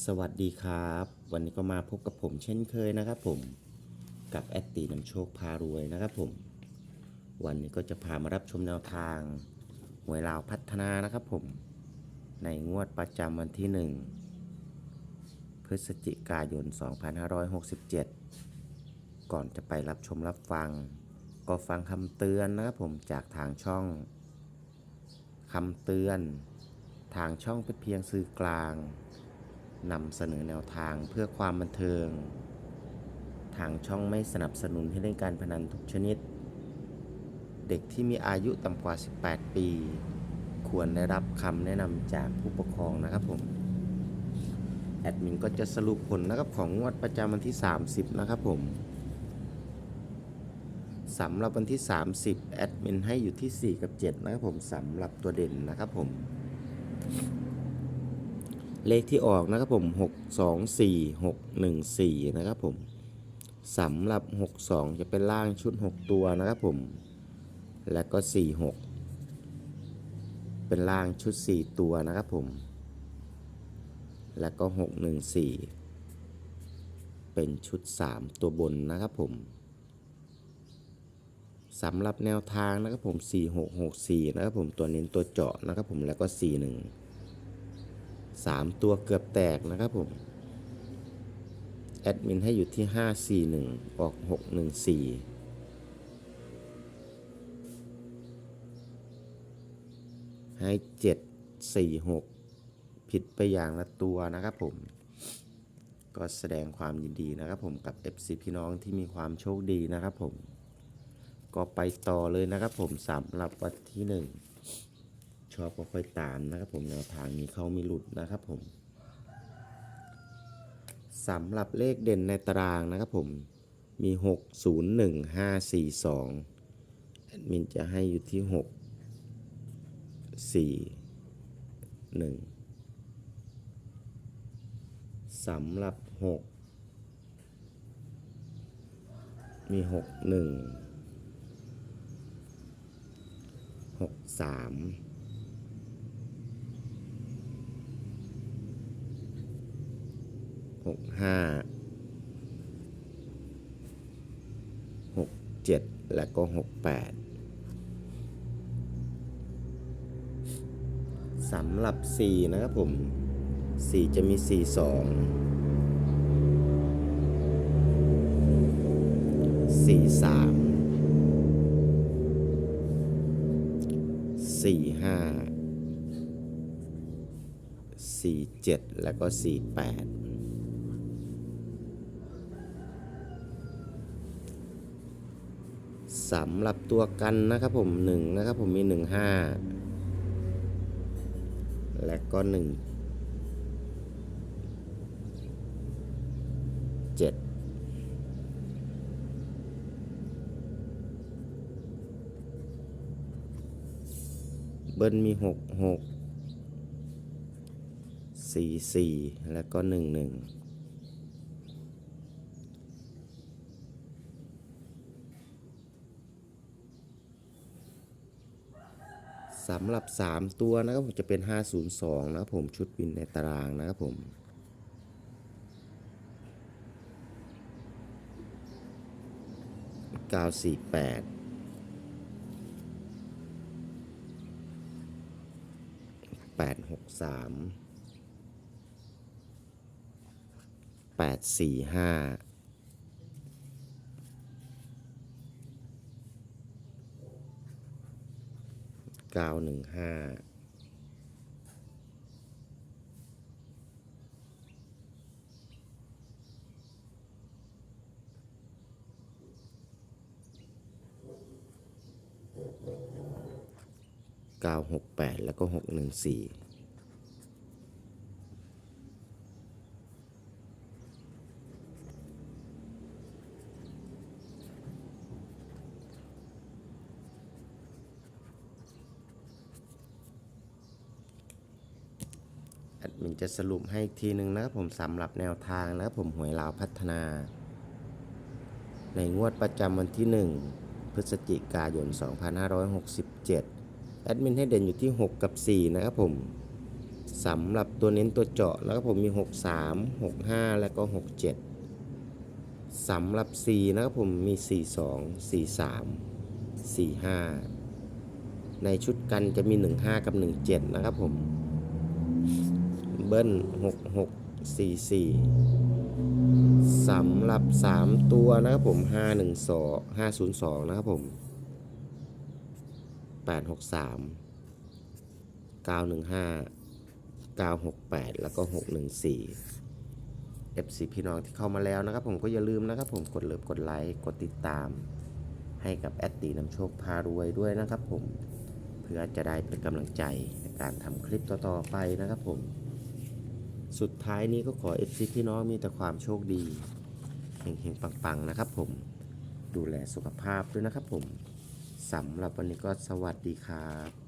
สวัสดีครับ วันนี้ก็มาพบกับผมเช่นเคยนะครับผมกับแอดตีนำโชคพารวยนะครับผม วันนี้ก็จะพามารับชมแนวทางหวยลาวพัฒนานะครับผม ในงวดประจำวันที่ 1 พฤศจิกายน 2567 ก่อนจะไปรับชมรับฟัง ก็ฟังคำเตือนนะครับผมจากทางช่องคำเตือน ทางช่องเป็นเพียงสื่อกลาง นำเสนอแนวทางเพื่อความบันเทิง ทางช่องไม่สนับสนุนให้เล่นการพนันทุกชนิด เด็กที่มีอายุต่ำกว่า 18 ปี ควรได้รับคำแนะนำจากผู้ปกครองนะครับผม แอดมินก็จะสรุปผลนะครับของงวดประจำวันที่ 30 นะครับผมสำหรับวันที่ 30 แอดมินให้อยู่ที่ 4 กับ 7 นะครับผมสำหรับตัวเด่นนะครับผม เลขที่ออกนะครับผม 6 2 4 6 1 4 นะครับผมสำหรับ 6 2 จะเป็นล่างชุด 6 ตัวนะครับผม และก็ 4 6 เป็นล่างชุด 4 ตัวนะครับผม แล้วก็ 6 1 4 เป็นชุด 3 ตัวบนนะครับผมสำหรับแนวทางนะครับผม 4 6 6 4 นะครับผมตัวเน้นตัวเจาะนะครับผมแล้วก็ 4 1สามตัวเกือบแตกนะครับผม แอดมินให้อยู่ที่ 541 ออก 614ให้746ผิดไปอย่างละตัวนะครับผม ก็แสดงความยินดีนะครับผมกับ FC พี่น้องที่มีความโชคดีนะครับผม ก็ไปต่อเลยนะครับผมสำหรับวันที่1 ชอบก็ค่อยตามนะครับผมแนวทางมีเข้ามีหลุดนะครับผมสำหรับเลขเด่นในตารางนะครับผมมี 6 0 1 5 4 2แอดมินจะให้อยู่ที่ 6 4 1สำหรับ 6 มี 6 1 หกห้าหกเจ็ดและก็หกแปดสำหรับสี่นะครับผมสี่จะมีสี่สองสี่สามสี่ห้าสี่เจ็ดแล้วก็สี่แปด สำหรับตัวกันนะครับผมหนึ่งนะครับผมมีหนึ่งห้าและก็หนึ่งเจ็ดเบิ้ลมีหกหกสี่สี่แล้วก็หนึ่งหนึ่ง สำหรับ 3 ตัวนะครับผมจะเป็น 502 นะครับผมชุดวินในตารางนะครับผมเก้าหนึ่งห้าเก้าหกแปดแล้า เก้าหนึ่งห้าเก้าหกแปดแล้วก็หกหนึ่งสี่ ผนจะสรุปให้อีกทีหนึ่งนะครับผมสำหรับแนวทางนะครับผมหวยลาวพัฒนา ในงวดประจำวันที่ 1 พฤศจิกายน 2567 แอดมินให้เด่นอยู่ที่ 6 กับ 4 นะครับผมสำหรับตัวเน้นตัวเจาะแล้วก็ผมมี 63 65 และก็ 67 สำหรับ 4 นะครับผมมี 42 43 45 ในชุดกันจะมี 15 กับ 17 นะครับผม เบิ้ล66 44สำหรับ 3 ตัวนะครับผม512 502นะครับผม863 915 968แล้วก็614 FC พี่น้องที่เข้ามาแล้วนะครับผมก็อย่าลืมนะครับผมกดเลิฟกดไลค์กดติดตาม ให้กับแอดตีนำโชคพารวยด้วยนะครับผมเพื่อจะได้เป็นกำลังใจในการทำคลิปต่อๆไปนะครับผม สุดท้ายนี้ก็ขอเอฟซีพี่น้องมีแต่ความโชคดีเฮงๆปังๆนะครับผมดูแลสุขภาพด้วยนะครับผมสำหรับวันนี้ก็สวัสดีครับ